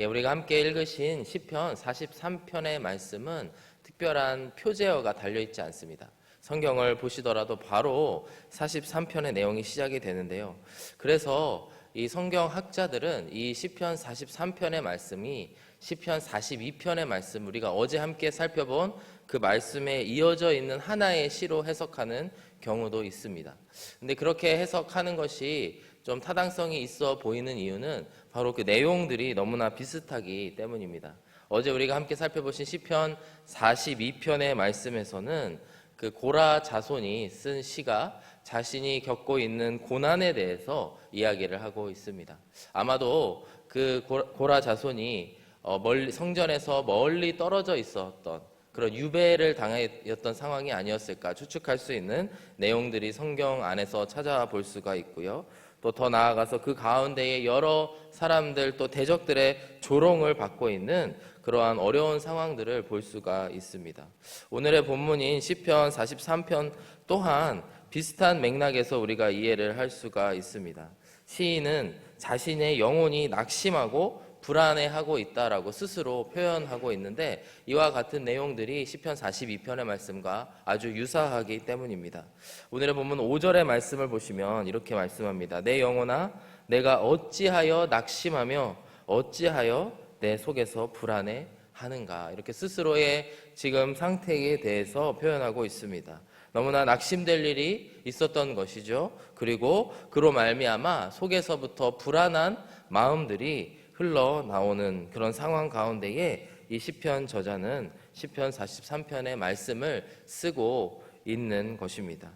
예, 우리가 함께 읽으신 시편 43편의 말씀은 특별한 표제어가 달려 있지 않습니다. 성경을 보시더라도 바로 43편의 내용이 시작이 되는데요. 그래서 이 성경 학자들은 이 시편 43편의 말씀이 시편 42편의 말씀 우리가 어제 함께 살펴본 그 말씀에 이어져 있는 하나의 시로 해석하는 경우도 있습니다. 근데 그렇게 해석하는 것이 좀 타당성이 있어 보이는 이유는 바로 그 내용들이 너무나 비슷하기 때문입니다. 어제 우리가 함께 살펴보신 시편 42편의 말씀에서는 그 고라 자손이 쓴 시가 자신이 겪고 있는 고난에 대해서 이야기를 하고 있습니다. 아마도 그 고라 자손이 어, 멀리 성전에서 멀리 떨어져 있었던 그런 유배를 당했던 상황이 아니었을까 추측할 수 있는 내용들이 성경 안에서 찾아볼 수가 있고요. 또 더 나아가서 그 가운데에 여러 사람들 또 대적들의 조롱을 받고 있는 그러한 어려운 상황들을 볼 수가 있습니다. 오늘의 본문인 시편 43편 또한 비슷한 맥락에서 우리가 이해를 할 수가 있습니다. 시인은 자신의 영혼이 낙심하고 불안해하고 있다라고 스스로 표현하고 있는데 이와 같은 내용들이 시편 42편의 말씀과 아주 유사하기 때문입니다. 오늘의 본문 5절의 말씀을 보시면 이렇게 말씀합니다. 내 영혼아 내가 어찌하여 낙심하며 어찌하여 내 속에서 불안해 하는가 이렇게 스스로의 지금 상태에 대해서 표현하고 있습니다. 너무나 낙심될 일이 있었던 것이죠. 그리고 그로 말미암아 속에서부터 불안한 마음들이 흘러나오는 그런 상황 가운데에 이 시편 저자는 시편 43편의 말씀을 쓰고 있는 것입니다.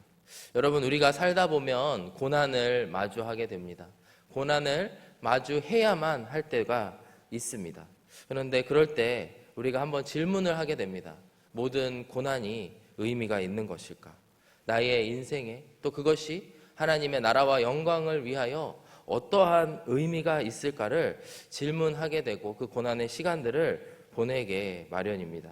여러분 우리가 살다 보면 고난을 마주하게 됩니다. 고난을 마주해야만 할 때가 있습니다. 그런데 그럴 때 우리가 한번 질문을 하게 됩니다. 모든 고난이 의미가 있는 것일까? 나의 인생에 또 그것이 하나님의 나라와 영광을 위하여 어떠한 의미가 있을까를 질문하게 되고 그 고난의 시간들을 보내게 마련입니다.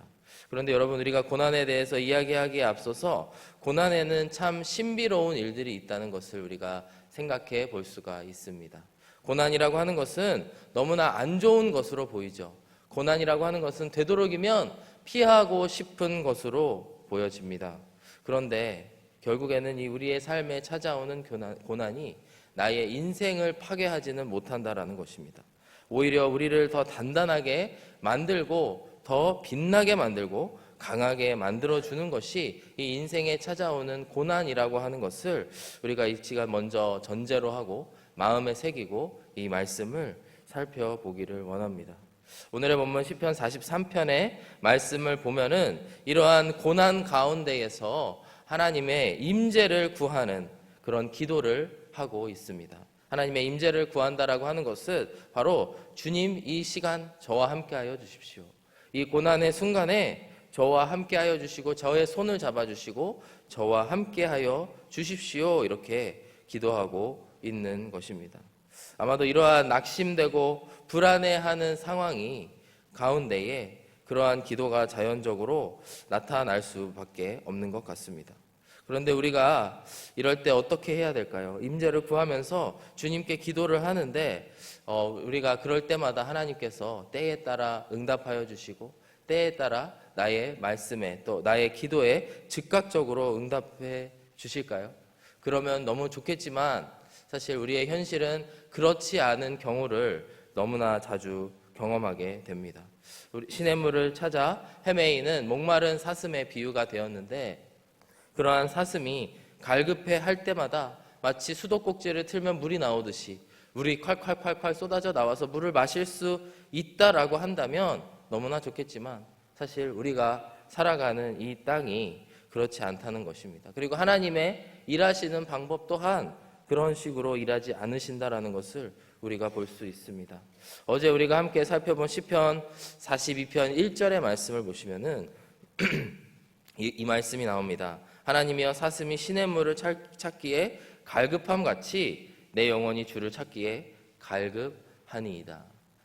그런데 여러분 우리가 고난에 대해서 이야기하기에 앞서서 고난에는 참 신비로운 일들이 있다는 것을 우리가 생각해 볼 수가 있습니다. 고난이라고 하는 것은 너무나 안 좋은 것으로 보이죠. 고난이라고 하는 것은 되도록이면 피하고 싶은 것으로 보여집니다. 그런데 결국에는 이 우리의 삶에 찾아오는 고난이 나의 인생을 파괴하지는 못한다라는 것입니다. 오히려 우리를 더 단단하게 만들고 더 빛나게 만들고 강하게 만들어 주는 것이 이 인생에 찾아오는 고난이라고 하는 것을 우리가 이 시간 먼저 전제로 하고 마음에 새기고 이 말씀을 살펴보기를 원합니다. 오늘의 본문 시편 43편의 말씀을 보면은 이러한 고난 가운데에서 하나님의 임재를 구하는 그런 기도를 하고 있습니다. 하나님의 임재를 구한다라고 하는 것은 바로 주님 이 시간 저와 함께하여 주십시오. 이 고난의 순간에 저와 함께하여 주시고 저의 손을 잡아 주시고 저와 함께하여 주십시오. 이렇게 기도하고 있는 것입니다. 아마도 이러한 낙심되고 불안해하는 상황이 가운데에 그러한 기도가 자연적으로 나타날 수밖에 없는 것 같습니다. 그런데 우리가 이럴 때 어떻게 해야 될까요? 임재를 구하면서 주님께 기도를 하는데 어, 우리가 그럴 때마다 하나님께서 때에 따라 응답하여 주시고 때에 따라 나의 말씀에 또 나의 기도에 즉각적으로 응답해 주실까요? 그러면 너무 좋겠지만 사실 우리의 현실은 그렇지 않은 경우를 너무나 자주 경험하게 됩니다. 우리 시냇물을 찾아 헤매이는 목마른 사슴의 비유가 되었는데 그러한 사슴이 갈급해 할 때마다 마치 수도꼭지를 틀면 물이 나오듯이 물이 콸콸콸콸 쏟아져 나와서 물을 마실 수 있다라고 한다면 너무나 좋겠지만 사실 우리가 살아가는 이 땅이 그렇지 않다는 것입니다. 그리고 하나님의 일하시는 방법 또한 그런 식으로 일하지 않으신다라는 것을 우리가 볼 수 있습니다. 어제 우리가 함께 살펴본 시편 42편 1절의 말씀을 보시면은 이, 이 말씀이 나옵니다. 하나님이여 사슴이 신의 물을 찾기에 갈급함 같이 내 영혼이 주를 찾기에 갈급하니이다.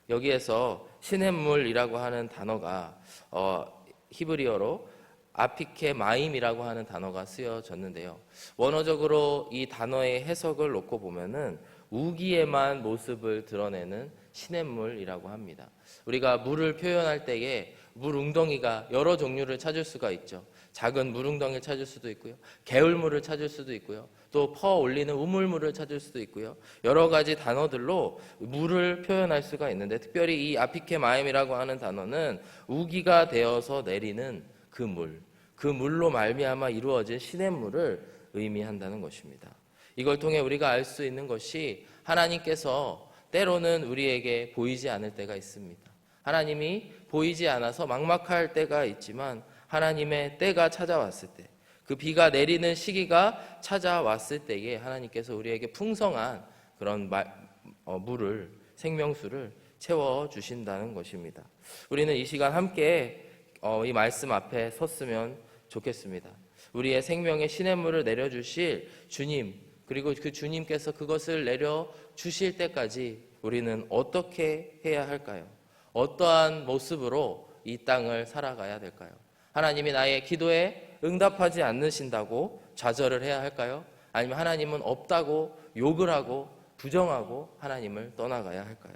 여기에서 신의 물이라고 하는 단어가 어, 히브리어로 아피케 마임이라고 하는 단어가 쓰여졌는데요. 원어적으로 이 단어의 해석을 놓고 보면은 우기에만 모습을 드러내는 시냇물이라고 합니다. 우리가 물을 표현할 때에 물 웅덩이가 여러 종류를 찾을 수가 있죠. 작은 물웅덩이를 찾을 수도 있고요. 개울물을 찾을 수도 있고요. 또 퍼 올리는 우물물을 찾을 수도 있고요. 여러 가지 단어들로 물을 표현할 수가 있는데 특별히 이 아피케 마임이라고 하는 단어는 우기가 되어서 내리는 그 물, 그 물로 말미암아 이루어진 시냇물을 의미한다는 것입니다. 이걸 통해 우리가 알 수 있는 것이 하나님께서 때로는 우리에게 보이지 않을 때가 있습니다. 하나님이 보이지 않아서 막막할 때가 있지만 하나님의 때가 찾아왔을 때, 그 비가 내리는 시기가 찾아왔을 때에 하나님께서 우리에게 풍성한 그런 말- 어, 물을 생명수를 채워 주신다는 것입니다. 우리는 이 시간 함께 어, 이 말씀 앞에 섰으면 좋겠습니다. 우리의 생명의 시냇물을 내려 주실 주님 그리고 그 주님께서 그것을 내려 주실 때까지 우리는 어떻게 해야 할까요? 어떠한 모습으로 이 땅을 살아가야 될까요? 하나님이 나의 기도에 응답하지 않으신다고 좌절을 해야 할까요? 아니면 하나님은 없다고 욕을 하고 부정하고 하나님을 떠나가야 할까요?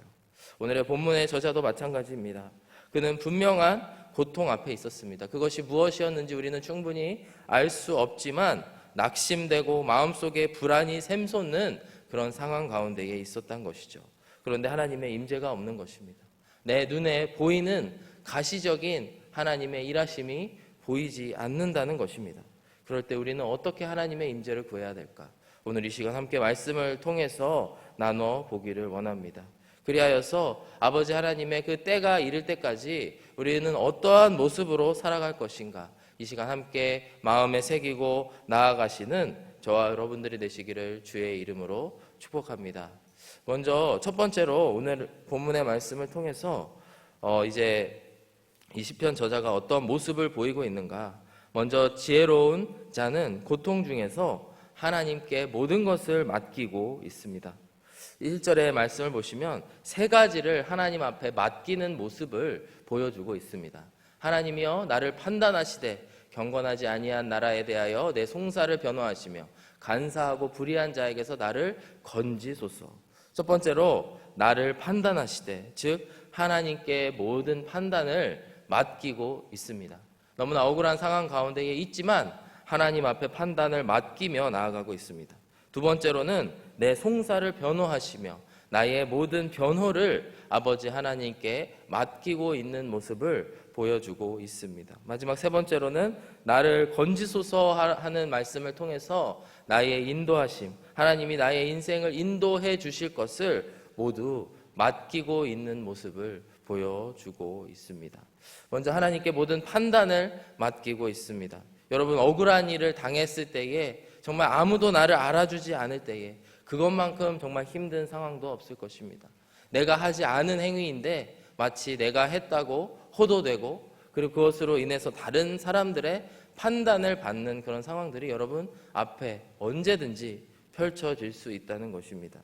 오늘의 본문의 저자도 마찬가지입니다. 그는 분명한 고통 앞에 있었습니다. 그것이 무엇이었는지 우리는 충분히 알 수 없지만 낙심되고 마음속에 불안이 샘솟는 그런 상황 가운데에 있었던 것이죠. 그런데 하나님의 임재가 없는 것입니다. 내 눈에 보이는 가시적인 하나님의 일하심이 보이지 않는다는 것입니다. 그럴 때 우리는 어떻게 하나님의 임재를 구해야 될까? 오늘 이 시간 함께 말씀을 통해서 나눠 보기를 원합니다. 그리하여서 아버지 하나님의 그 때가 이를 때까지 우리는 어떠한 모습으로 살아갈 것인가? 이 시간 함께 마음에 새기고 나아가시는 저와 여러분들이 되시기를 주의 이름으로 축복합니다. 먼저 첫 번째로 오늘 본문의 말씀을 통해서 어 이제 이 시편 저자가 어떤 모습을 보이고 있는가? 먼저 지혜로운 자는 고통 중에서 하나님께 모든 것을 맡기고 있습니다. 1절의 말씀을 보시면 세 가지를 하나님 앞에 맡기는 모습을 보여주고 있습니다. 하나님이여 나를 판단하시되 경건하지 아니한 나라에 대하여 내 송사를 변호하시며 간사하고 불의한 자에게서 나를 건지소서. 첫 번째로 나를 판단하시되 즉 하나님께 모든 판단을 맡기고 있습니다. 너무나 억울한 상황 가운데에 있지만 하나님 앞에 판단을 맡기며 나아가고 있습니다. 두 번째로는 내 송사를 변호하시며 나의 모든 변호를 아버지 하나님께 맡기고 있는 모습을 보여주고 있습니다. 마지막 세 번째로는 나를 건지소서 하는 말씀을 통해서 나의 인도하심, 하나님이 나의 인생을 인도해 주실 것을 모두 맡기고 있는 모습을 보여주고 있습니다. 먼저 하나님께 모든 판단을 맡기고 있습니다. 여러분 억울한 일을 당했을 때에 정말 아무도 나를 알아주지 않을 때에 그것만큼 정말 힘든 상황도 없을 것입니다. 내가 하지 않은 행위인데 마치 내가 했다고 호도되고 그리고 그것으로 인해서 다른 사람들의 판단을 받는 그런 상황들이 여러분 앞에 언제든지 펼쳐질 수 있다는 것입니다.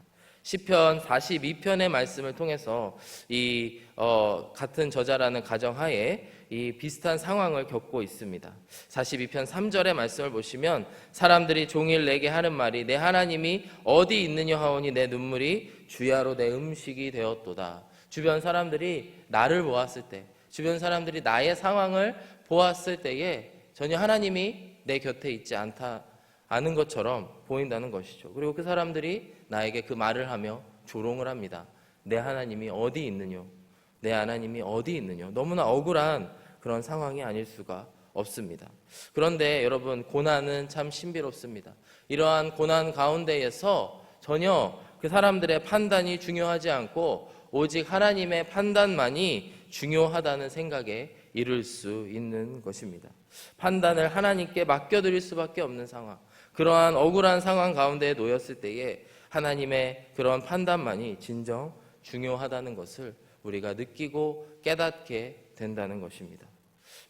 시편 42편의 말씀을 통해서 이 어, 같은 저자라는 가정하에 이 비슷한 상황을 겪고 있습니다. 42편 3절의 말씀을 보시면 사람들이 종일 내게 하는 말이 내 하나님이 어디 있느냐 하오니 내 눈물이 주야로 내 음식이 되었도다. 주변 사람들이 나를 보았을 때, 주변 사람들이 나의 상황을 보았을 때에 전혀 하나님이 내 곁에 있지 않다 아는 것처럼 보인다는 것이죠. 그리고 그 사람들이 나에게 그 말을 하며 조롱을 합니다. 내 하나님이 어디 있느뇨? 내 하나님이 어디 있느뇨? 너무나 억울한 그런 상황이 아닐 수가 없습니다. 그런데 여러분 고난은 참 신비롭습니다. 이러한 고난 가운데에서 전혀 그 사람들의 판단이 중요하지 않고 오직 하나님의 판단만이 중요하다는 생각에 이를 수 있는 것입니다. 판단을 하나님께 맡겨드릴 수밖에 없는 상황. 그러한 억울한 상황 가운데에 놓였을 때에 하나님의 그런 판단만이 진정 중요하다는 것을 우리가 느끼고 깨닫게 된다는 것입니다.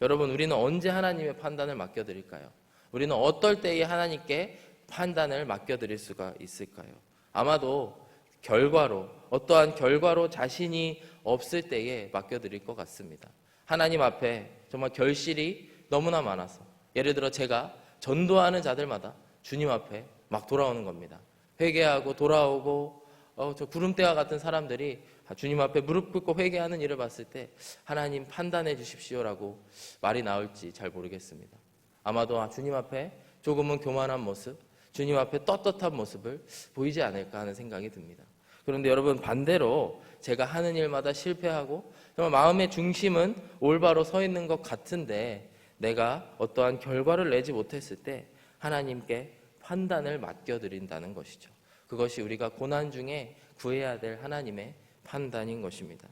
여러분, 우리는 언제 하나님의 판단을 맡겨드릴까요? 우리는 어떨 때에 하나님께 판단을 맡겨드릴 수가 있을까요? 아마도 결과로, 어떠한 결과로 자신이 없을 때에 맡겨드릴 것 같습니다. 하나님 앞에 정말 결실이 너무나 많아서, 예를 들어 제가 전도하는 자들마다 주님 앞에 막 돌아오는 겁니다. 회개하고 돌아오고 어, 저 구름대와 같은 사람들이 주님 앞에 무릎 꿇고 회개하는 일을 봤을 때 하나님 판단해 주십시오라고 말이 나올지 잘 모르겠습니다. 아마도 아, 주님 앞에 조금은 교만한 모습, 주님 앞에 떳떳한 모습을 보이지 않을까 하는 생각이 듭니다. 그런데 여러분 반대로 제가 하는 일마다 실패하고 정말 마음의 중심은 올바로 서 있는 것 같은데 내가 어떠한 결과를 내지 못했을 때 하나님께 판단을 맡겨드린다는 것이죠. 그것이 우리가 고난 중에 구해야 될 하나님의 판단인 것입니다.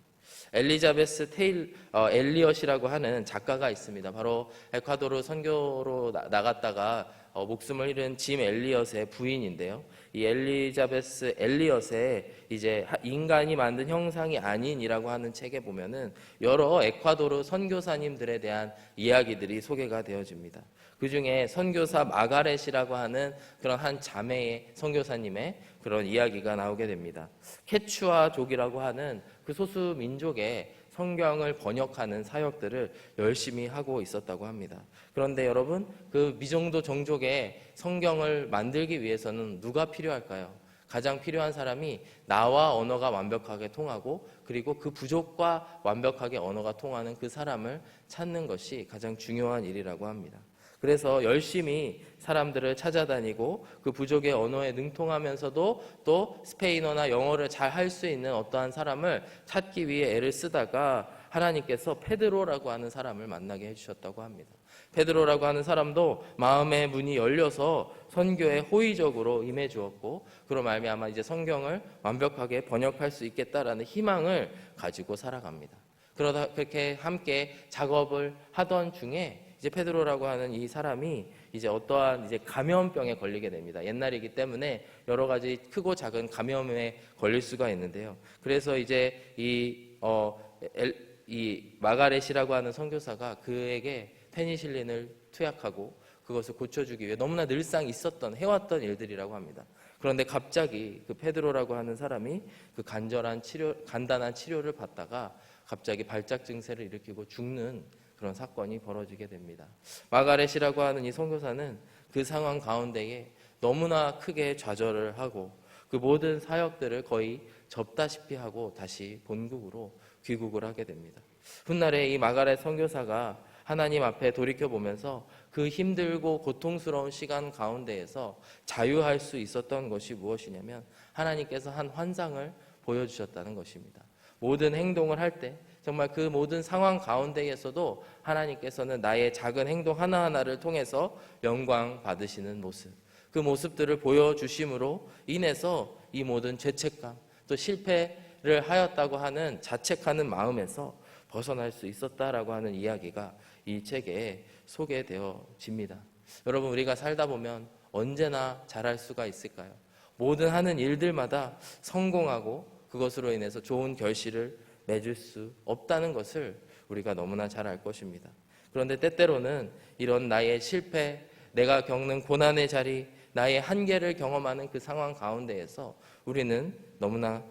엘리자베스 테일 어, 엘리엇이라고 하는 작가가 있습니다. 바로 에콰도르 선교로 나, 나갔다가 어, 목숨을 잃은 짐 엘리엇의 부인인데요. 이 엘리자베스 엘리엇의 이제 하- 인간이 만든 형상이 아닌이라고 하는 책에 보면은 여러 에콰도르 선교사님들에 대한 이야기들이 소개가 되어집니다. 그 중에 선교사 마가렛이라고 하는 그런 한 자매의 선교사님의 그런 이야기가 나오게 됩니다. 케추아족이라고 하는 그 소수 민족의 성경을 번역하는 사역들을 열심히 하고 있었다고 합니다. 그런데 여러분, 그 미정도 종족의 성경을 만들기 위해서는 누가 필요할까요? 가장 필요한 사람이 나와 언어가 완벽하게 통하고 그리고 그 부족과 완벽하게 언어가 통하는 그 사람을 찾는 것이 가장 중요한 일이라고 합니다. 그래서 열심히 사람들을 찾아다니고 그 부족의 언어에 능통하면서도 또 스페인어나 영어를 잘 할 수 있는 어떠한 사람을 찾기 위해 애를 쓰다가 하나님께서 페드로라고 하는 사람을 만나게 해주셨다고 합니다. 페드로라고 하는 사람도 마음의 문이 열려서 선교에 호의적으로 임해 주었고 그로 말미암아 이제 성경을 완벽하게 번역할 수 있겠다라는 희망을 가지고 살아갑니다. 그러다 그렇게 함께 작업을 하던 중에 이제 페드로라고 하는 이 사람이 이제 어떠한 이제 감염병에 걸리게 됩니다. 옛날이기 때문에 여러 가지 크고 작은 감염에 걸릴 수가 있는데요. 그래서 이제 이, 어, 엘, 이 마가렛이라고 하는 선교사가 그에게 페니실린을 투약하고 그것을 고쳐주기 위해 너무나 늘상 있었던 해왔던 일들이라고 합니다. 그런데 갑자기 그 페드로라고 하는 사람이 그 간절한 치료, 간단한 치료를 받다가 갑자기 발작 증세를 일으키고 죽는 그런 사건이 벌어지게 됩니다. 마가렛이라고 하는 이 선교사는 그 상황 가운데에 너무나 크게 좌절을 하고 그 모든 사역들을 거의 접다시피 하고 다시 본국으로 귀국을 하게 됩니다. 훗날에 이 마가렛 선교사가 하나님 앞에 돌이켜 보면서 그 힘들고 고통스러운 시간 가운데에서 자유할 수 있었던 것이 무엇이냐면 하나님께서 한 환상을 보여주셨다는 것입니다. 모든 행동을 할 때 정말 그 모든 상황 가운데에서도 하나님께서는 나의 작은 행동 하나하나를 통해서 영광 받으시는 모습. 그 모습들을 보여주심으로 인해서 이 모든 죄책감, 또 실패를 하였다고 하는 자책하는 마음에서 벗어날 수 있었다라고 하는 이야기가 이 책에 소개되어집니다. 여러분, 우리가 살다 보면 언제나 잘할 수가 있을까요? 모든 하는 일들마다 성공하고 그것으로 인해서 좋은 결실을 맺을 수 없다는 것을 우리가 너무나 잘 알 것입니다. 그런데 때때로는 이런 나의 실패, 내가 겪는 고난의 자리, 나의 한계를 경험하는 그 상황 가운데에서 우리는 너무나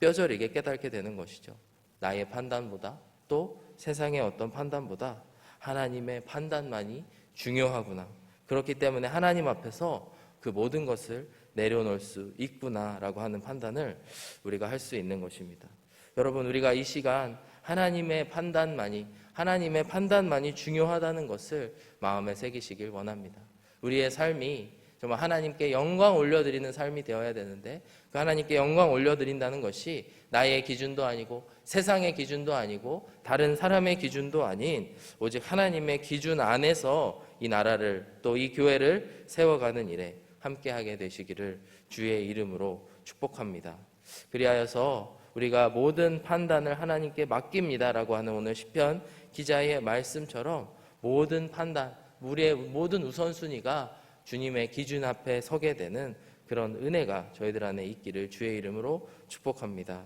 뼈저리게 깨닫게 되는 것이죠. 나의 판단보다 또 세상의 어떤 판단보다 하나님의 판단만이 중요하구나. 그렇기 때문에 하나님 앞에서 그 모든 것을 내려놓을 수 있구나라고 하는 판단을 우리가 할 수 있는 것입니다. 여러분, 우리가 이 시간 하나님의 판단만이, 하나님의 판단만이 중요하다는 것을 마음에 새기시길 원합니다. 우리의 삶이 정말 하나님께 영광 올려드리는 삶이 되어야 되는데 그 하나님께 영광 올려드린다는 것이 나의 기준도 아니고 세상의 기준도 아니고 다른 사람의 기준도 아닌 오직 하나님의 기준 안에서 이 나라를 또 이 교회를 세워가는 일에 함께하게 되시기를 주의 이름으로 축복합니다. 그리하여서 우리가 모든 판단을 하나님께 맡깁니다라고 하는 오늘 시편 기자의 말씀처럼 모든 판단, 우리의 모든 우선순위가 주님의 기준 앞에 서게 되는 그런 은혜가 저희들 안에 있기를 주의 이름으로 축복합니다.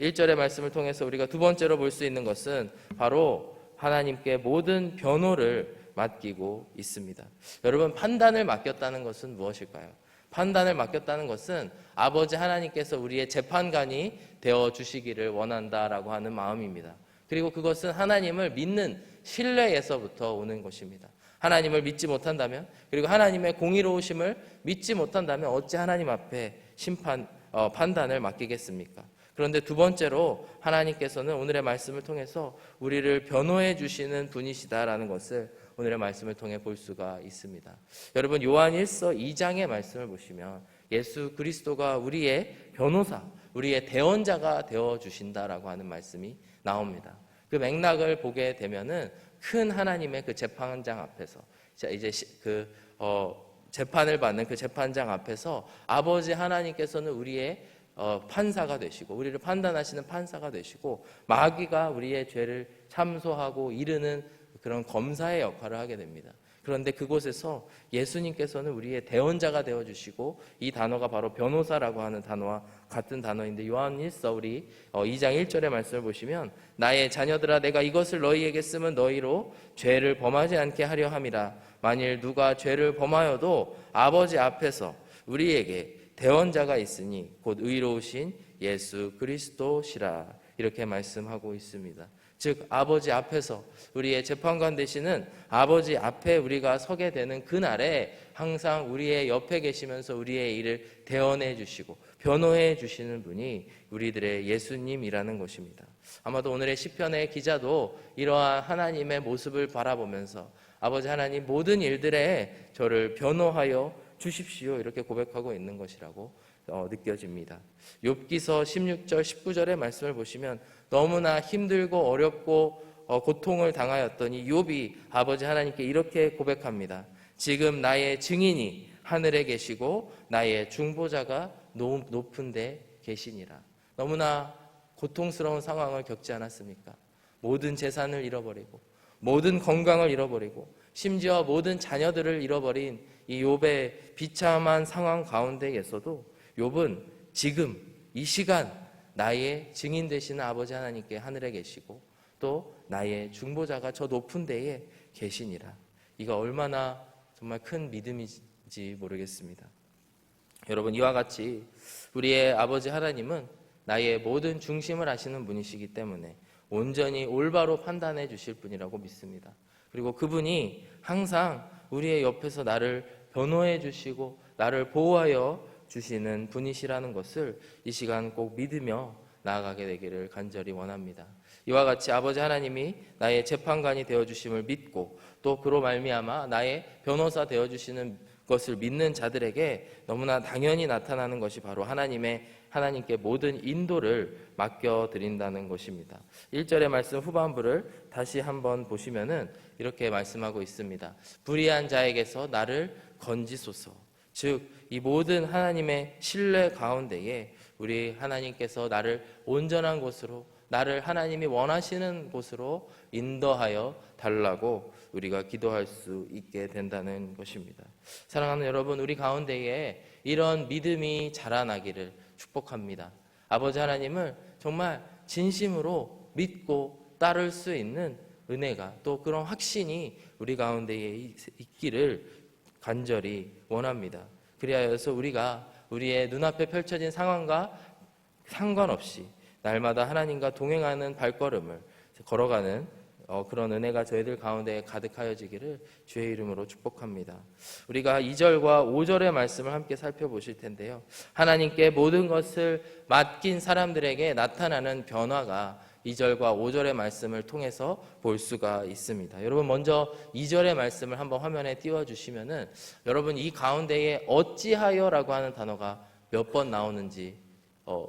1절의 말씀을 통해서 우리가 두 번째로 볼 수 있는 것은 바로 하나님께 모든 변호를 맡기고 있습니다. 여러분, 판단을 맡겼다는 것은 무엇일까요? 판단을 맡겼다는 것은 아버지 하나님께서 우리의 재판관이 되어 주시기를 원한다라고 하는 마음입니다. 그리고 그것은 하나님을 믿는 신뢰에서부터 오는 것입니다. 하나님을 믿지 못한다면 그리고 하나님의 공의로우심을 믿지 못한다면 어찌 하나님 앞에 심판 어, 판단을 맡기겠습니까? 그런데 두 번째로 하나님께서는 오늘의 말씀을 통해서 우리를 변호해 주시는 분이시다라는 것을 오늘의 말씀을 통해 볼 수가 있습니다. 여러분 요한 1서 2장의 말씀을 보시면 예수 그리스도가 우리의 변호사, 우리의 대언자가 되어 주신다라고 하는 말씀이 나옵니다. 그 맥락을 보게 되면은 큰 하나님의 그 재판장 앞에서 자 이제 시- 그 어, 재판을 받는 그 재판장 앞에서 아버지 하나님께서는 우리의 어, 판사가 되시고 우리를 판단하시는 판사가 되시고 마귀가 우리의 죄를 참소하고 이르는 그런 검사의 역할을 하게 됩니다. 그런데 그곳에서 예수님께서는 우리의 대언자가 되어 주시고 이 단어가 바로 변호사라고 하는 단어와 같은 단어인데 요한 1서 우리 어, 2장 1절의 말씀을 보시면 나의 자녀들아 내가 이것을 너희에게 쓰면 너희로 죄를 범하지 않게 하려 함이라 만일 누가 죄를 범하여도 아버지 앞에서 우리에게 대언자가 있으니 곧 의로우신 예수 그리스도시라 이렇게 말씀하고 있습니다. 즉 아버지 앞에서 우리의 재판관 되시는 아버지 앞에 우리가 서게 되는 그날에 항상 우리의 옆에 계시면서 우리의 일을 대언해 주시고 변호해 주시는 분이 우리들의 예수님이라는 것입니다. 아마도 오늘의 시편의 기자도 이러한 하나님의 모습을 바라보면서 아버지 하나님 모든 일들에 저를 변호하여 주십시오 이렇게 고백하고 있는 것이라고 어, 느껴집니다. 욥기서 16절 19절의 말씀을 보시면 너무나 힘들고 어렵고 어, 고통을 당하였더니 욥이 아버지 하나님께 이렇게 고백합니다. 지금 나의 증인이 하늘에 계시고 나의 중보자가 노- 높은 데 계시니라. 너무나 고통스러운 상황을 겪지 않았습니까? 모든 재산을 잃어버리고 모든 건강을 잃어버리고 심지어 모든 자녀들을 잃어버린 이 욥의 비참한 상황 가운데에서도 욥은 지금 이 시간 나의 증인 되시는 아버지 하나님께 하늘에 계시고 또 나의 중보자가 저 높은 데에 계시니라. 이가 얼마나 정말 큰 믿음인지 모르겠습니다. 여러분 이와 같이 우리의 아버지 하나님은 나의 모든 중심을 아시는 분이시기 때문에 온전히 올바로 판단해 주실 분이라고 믿습니다. 그리고 그분이 항상 우리의 옆에서 나를 변호해 주시고 나를 보호하여 주시는 분이시라는 것을 이 시간 꼭 믿으며 나아가게 되기를 간절히 원합니다. 이와 같이 아버지 하나님이 나의 재판관이 되어 주심을 믿고 또 그로 말미암아 나의 변호사 되어 주시는 것을 믿는 자들에게 너무나 당연히 나타나는 것이 바로 하나님의 하나님께 모든 인도를 맡겨 드린다는 것입니다. 1절의 말씀 후반부를 다시 한번 보시면은 이렇게 말씀하고 있습니다. 불의한 자에게서 나를 건지소서. 즉, 이 모든 하나님의 신뢰 가운데에 우리 하나님께서 나를 온전한 곳으로, 나를 하나님이 원하시는 곳으로 인도하여 달라고 우리가 기도할 수 있게 된다는 것입니다. 사랑하는 여러분, 우리 가운데에 이런 믿음이 자라나기를 축복합니다. 아버지 하나님을 정말 진심으로 믿고 따를 수 있는 은혜가 또 그런 확신이 우리 가운데에 있기를 간절히 원합니다. 그리하여서 우리가 우리의 눈앞에 펼쳐진 상황과 상관없이 날마다 하나님과 동행하는 발걸음을 걸어가는 어, 그런 은혜가 저희들 가운데 가득하여지기를 주의 이름으로 축복합니다. 우리가 2절과 5절의 말씀을 함께 살펴보실 텐데요. 하나님께 모든 것을 맡긴 사람들에게 나타나는 변화가 2절과 5절의 말씀을 통해서 볼 수가 있습니다. 여러분 먼저 2절의 말씀을 한번 화면에 띄워 주시면은 여러분 이 가운데에 어찌하여라고 하는 단어가 몇 번 나오는지 어,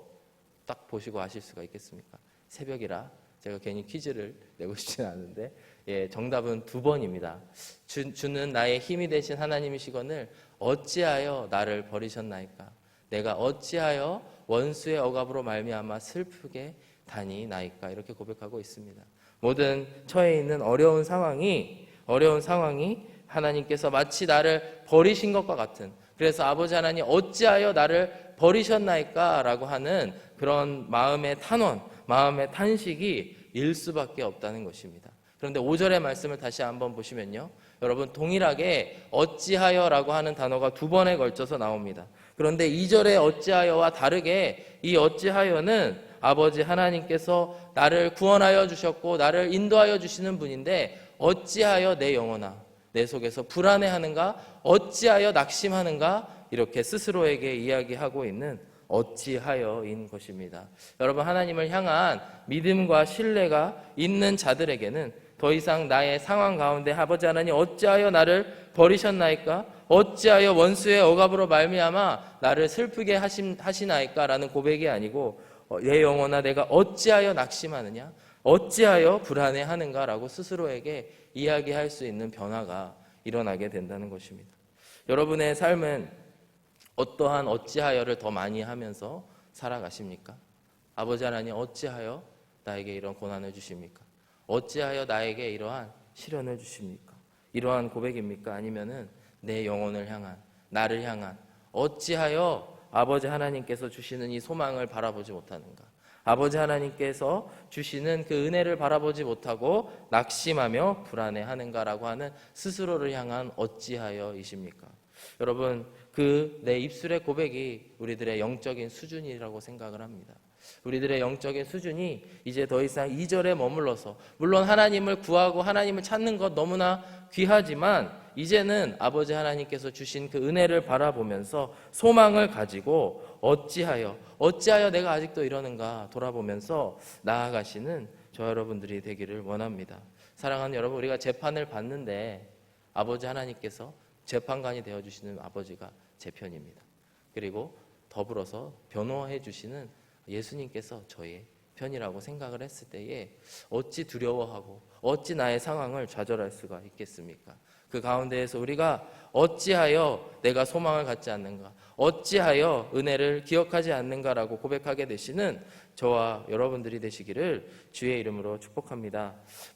딱 보시고 아실 수가 있겠습니까? 새벽이라 제가 괜히 퀴즈를 내고 싶지는 않은데 예, 정답은 두 번입니다. 주, 주는 나의 힘이 되신 하나님이시거늘 어찌하여 나를 버리셨나이까? 내가 어찌하여 원수의 억압으로 말미암아 슬프게 다니나이까? 이렇게 고백하고 있습니다. 모든 처해 있는 어려운 상황이 어려운 상황이 하나님께서 마치 나를 버리신 것과 같은 그래서 아버지 하나님 어찌하여 나를 버리셨나이까? 라고 하는 그런 마음의 탄원, 마음의 탄식이 일 수밖에 없다는 것입니다. 그런데 5절의 말씀을 다시 한번 보시면요. 여러분 동일하게 어찌하여라고 하는 단어가 두 번에 걸쳐서 나옵니다. 그런데 2절의 어찌하여와 다르게 이 어찌하여는 아버지 하나님께서 나를 구원하여 주셨고 나를 인도하여 주시는 분인데 어찌하여 내 영혼아 내 속에서 불안해하는가 어찌하여 낙심하는가 이렇게 스스로에게 이야기하고 있는 어찌하여인 것입니다. 여러분 하나님을 향한 믿음과 신뢰가 있는 자들에게는 더 이상 나의 상황 가운데 아버지 하나님 어찌하여 나를 버리셨나이까? 어찌하여 원수의 억압으로 말미암아 나를 슬프게 하신, 하시나이까라는 고백이 아니고 어, 내 영혼아 내가 어찌하여 낙심하느냐? 어찌하여 불안해하는가라고 스스로에게 이야기할 수 있는 변화가 일어나게 된다는 것입니다. 여러분의 삶은 어떠한 어찌하여를 더 많이 하면서 살아가십니까? 아버지 하나님 어찌하여 나에게 이런 고난을 주십니까? 어찌하여 나에게 이러한 시련을 주십니까? 이러한 고백입니까? 아니면은 내 영혼을 향한 나를 향한 어찌하여 아버지 하나님께서 주시는 이 소망을 바라보지 못하는가? 아버지 하나님께서 주시는 그 은혜를 바라보지 못하고 낙심하며 불안해하는가라고 하는 스스로를 향한 어찌하여이십니까? 여러분 그 내 입술의 고백이 우리들의 영적인 수준이라고 생각을 합니다. 우리들의 영적인 수준이 이제 더 이상 2절에 머물러서 물론 하나님을 구하고 하나님을 찾는 것 너무나 귀하지만 이제는 아버지 하나님께서 주신 그 은혜를 바라보면서 소망을 가지고 어찌하여 어찌하여 내가 아직도 이러는가 돌아보면서 나아가시는 저 여러분들이 되기를 원합니다. 사랑하는 여러분 우리가 재판을 받는데 아버지 하나님께서 재판관이 되어 주시는 아버지가 제 편입니다. 그리고 더불어서 변호해 주시는 예수님께서 저의 편이라고 생각을 했을 때에 어찌 두려워하고 어찌 나의 상황을 좌절할 수가 있겠습니까? 그 가운데에서 우리가 어찌하여 내가 소망을 갖지 않는가? 어찌하여 은혜를 기억하지 않는가라고 고백하게 되시는 저와 여러분들이 되시기를 주의 이름으로 축복합니다.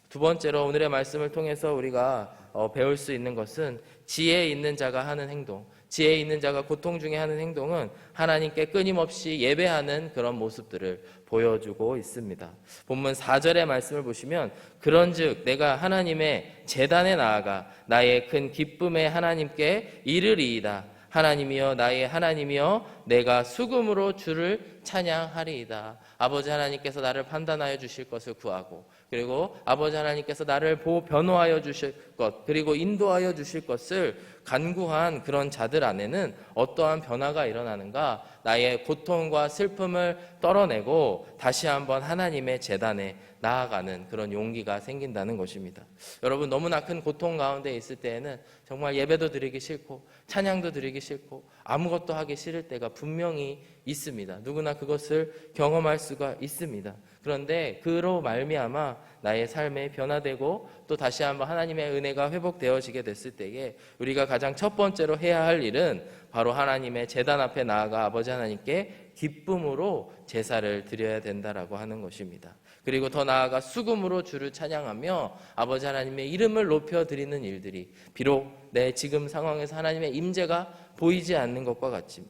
두 번째로 오늘의 말씀을 통해서 우리가 어, 배울 수 있는 것은 지혜 있는 자가 하는 행동, 지혜 있는 자가 고통 중에 하는 행동은 하나님께 끊임없이 예배하는 그런 모습들을 보여주고 있습니다. 본문 4절의 말씀을 보시면 그런즉 내가 하나님의 재단에 나아가 나의 큰 기쁨의 하나님께 이르리이다. 하나님이여 나의 하나님이여 내가 수금으로 주를 찬양하리이다. 아버지 하나님께서 나를 판단하여 주실 것을 구하고 그리고 아버지 하나님께서 나를 보 변호하여 주실 것 그리고 인도하여 주실 것을 간구한 그런 자들 안에는 어떠한 변화가 일어나는가? 나의 고통과 슬픔을 떨어내고 다시 한번 하나님의 재단에 나아가는 그런 용기가 생긴다는 것입니다. 여러분 너무나 큰 고통 가운데 있을 때에는 정말 예배도 드리기 싫고 찬양도 드리기 싫고 아무것도 하기 싫을 때가 분명히 있습니다. 누구나 그것을 경험할 수가 있습니다. 그런데 그로 말미암아 나의 삶에 변화되고 또 다시 한번 하나님의 은혜가 회복되어지게 됐을 때에 우리가 가장 첫 번째로 해야 할 일은 바로 하나님의 재단 앞에 나아가 아버지 하나님께 기쁨으로 제사를 드려야 된다라고 하는 것입니다. 그리고 더 나아가 수금으로 주를 찬양하며 아버지 하나님의 이름을 높여 드리는 일들이 비록 내 지금 상황에서 하나님의 임재가 보이지 않는 것과 같지,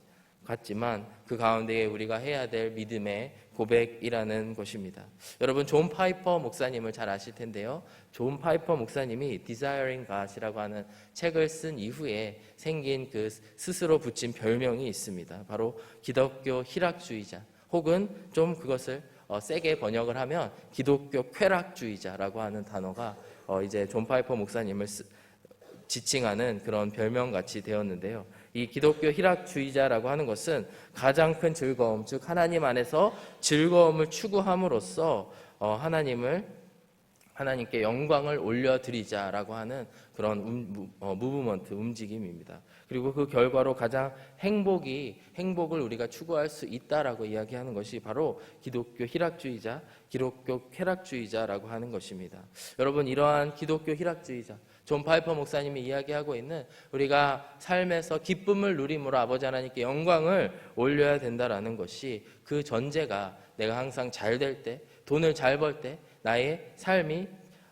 같지만 그 가운데에 우리가 해야 될 믿음의 고백이라는 것입니다. 여러분 존 파이퍼 목사님을 잘 아실 텐데요. 존 파이퍼 목사님이 Desiring God이라고 하는 책을 쓴 이후에 생긴 그 스스로 붙인 별명이 있습니다. 바로 기독교 희락주의자 혹은 좀 그것을 어, 세게 번역을 하면 기독교 쾌락주의자라고 하는 단어가 어, 이제 존 파이퍼 목사님을 쓰, 지칭하는 그런 별명 같이 되었는데요. 이 기독교 희락주의자라고 하는 것은 가장 큰 즐거움, 즉 하나님 안에서 즐거움을 추구함으로써 어, 하나님을 하나님께 영광을 올려드리자라고 하는 그런 음, 어, 무브먼트 움직임입니다. 그리고 그 결과로 가장 행복이 행복을 우리가 추구할 수 있다라고 이야기하는 것이 바로 기독교 희락주의자, 기독교 쾌락주의자라고 하는 것입니다. 여러분 이러한 기독교 희락주의자 존 파이퍼 목사님이 이야기하고 있는 우리가 삶에서 기쁨을 누림으로 아버지 하나님께 영광을 올려야 된다라는 것이 그 전제가 내가 항상 잘 될 때, 돈을 잘 벌 때, 나의 삶이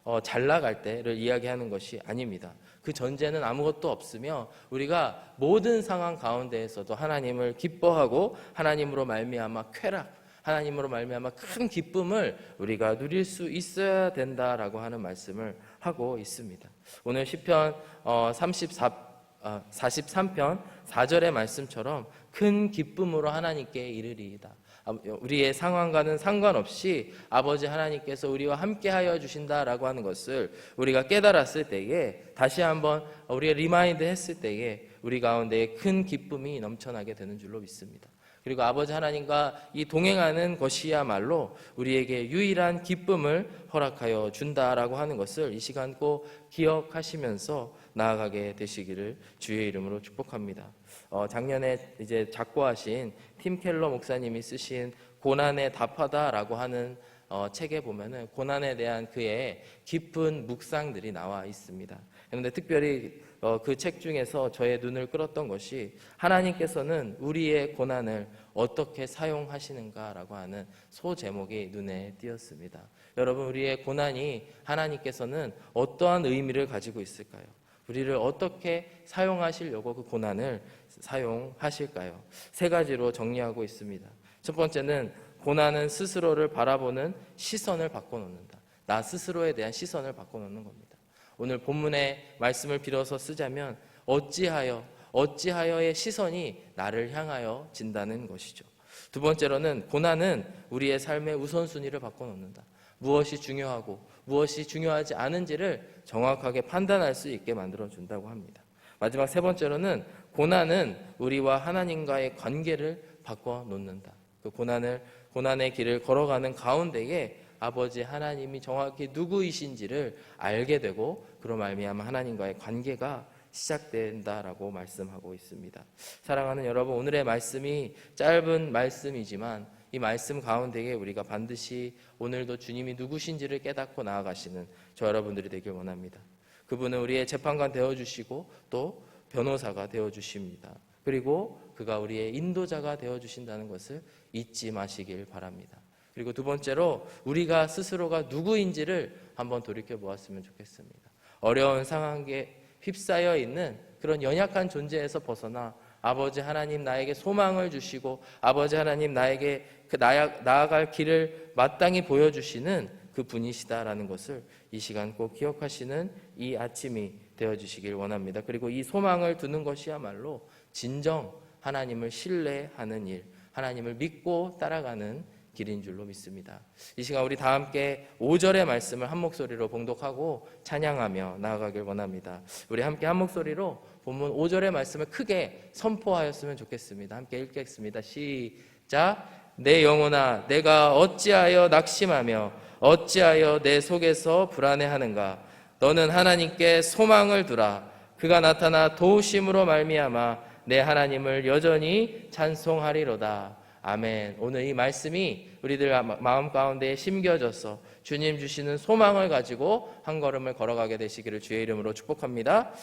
어, 잘 나갈 때를 이야기하는 것이 아닙니다. 그 전제는 아무것도 없으며 우리가 모든 상황 가운데에서도 하나님을 기뻐하고 하나님으로 말미암아 쾌락, 하나님으로 말미암아 큰 기쁨을 우리가 누릴 수 있어야 된다라고 하는 말씀을 하고 있습니다. 오늘 시편 34 어, 43편 4절의 말씀처럼 큰 기쁨으로 하나님께 이르리이다. 아, 우리의 상황과는 상관없이 아버지 하나님께서 우리와 함께 하여 주신다라고 하는 것을 우리가 깨달았을 때에 다시 한번 우리가 리마인드 했을 때에 우리 가운데 큰 기쁨이 넘쳐나게 되는 줄로 믿습니다. 그리고 아버지 하나님과 이 동행하는 것이야말로 우리에게 유일한 기쁨을 허락하여 준다라고 하는 것을 이 시간 꼭 기억하시면서 나아가게 되시기를 주의 이름으로 축복합니다. 어, 작년에 이제 작고하신 팀 켈러 목사님이 쓰신 고난에 답하다라고 하는 어, 책에 보면은 고난에 대한 그의 깊은 묵상들이 나와 있습니다. 그런데 특별히 어, 그 책 중에서 저의 눈을 끌었던 것이 하나님께서는 우리의 고난을 어떻게 사용하시는가라고 하는 소 제목이 눈에 띄었습니다. 여러분 우리의 고난이 하나님께서는 어떠한 의미를 가지고 있을까요? 우리를 어떻게 사용하시려고 그 고난을 사용하실까요? 세 가지로 정리하고 있습니다. 첫 번째는 고난은 스스로를 바라보는 시선을 바꿔놓는다. 나 스스로에 대한 시선을 바꿔놓는 겁니다. 오늘 본문의 말씀을 빌어서 쓰자면 어찌하여 어찌하여의 시선이 나를 향하여 진다는 것이죠. 두 번째로는 고난은 우리의 삶의 우선순위를 바꿔놓는다. 무엇이 중요하고 무엇이 중요하지 않은지를 정확하게 판단할 수 있게 만들어준다고 합니다. 마지막 세 번째로는 고난은 우리와 하나님과의 관계를 바꿔 놓는다. 그 고난을 고난의 길을 걸어가는 가운데에 아버지 하나님이 정확히 누구이신지를 알게 되고 그로 말미암아 하나님과의 관계가 시작된다라고 말씀하고 있습니다. 사랑하는 여러분, 오늘의 말씀이 짧은 말씀이지만 이 말씀 가운데에 우리가 반드시 오늘도 주님이 누구신지를 깨닫고 나아가시는 저 여러분들이 되길 원합니다. 그분은 우리의 재판관 되어 주시고 또 변호사가 되어 주십니다. 그리고 그가 우리의 인도자가 되어 주신다는 것을 잊지 마시길 바랍니다. 그리고 두 번째로 우리가 스스로가 누구인지를 한번 돌이켜 보았으면 좋겠습니다. 어려운 상황에 휩싸여 있는 그런 연약한 존재에서 벗어나 아버지 하나님 나에게 소망을 주시고 아버지 하나님 나에게 그 나아갈 길을 마땅히 보여주시는 그 분이시다라는 것을 이 시간 꼭 기억하시는 이 아침이 되어 주시길 원합니다. 그리고 이 소망을 두는 것이야말로 진정 하나님을 신뢰하는 일, 하나님을 믿고 따라가는 길인 줄로 믿습니다. 이 시간 우리 다 함께 5절의 말씀을 한 목소리로 봉독하고 찬양하며 나아가길 원합니다. 우리 함께 한 목소리로 본문 5절의 말씀을 크게 선포하였으면 좋겠습니다. 함께 읽겠습니다. 시작. 내 영혼아, 내가 어찌하여 낙심하며 어찌하여 내 속에서 불안해하는가? 너는 하나님께 소망을 두라. 그가 나타나 도우심으로 말미암아 내 하나님을 여전히 찬송하리로다. 아멘. 오늘 이 말씀이 우리들 마음 가운데에 심겨져서 주님 주시는 소망을 가지고 한 걸음을 걸어가게 되시기를 주의 이름으로 축복합니다.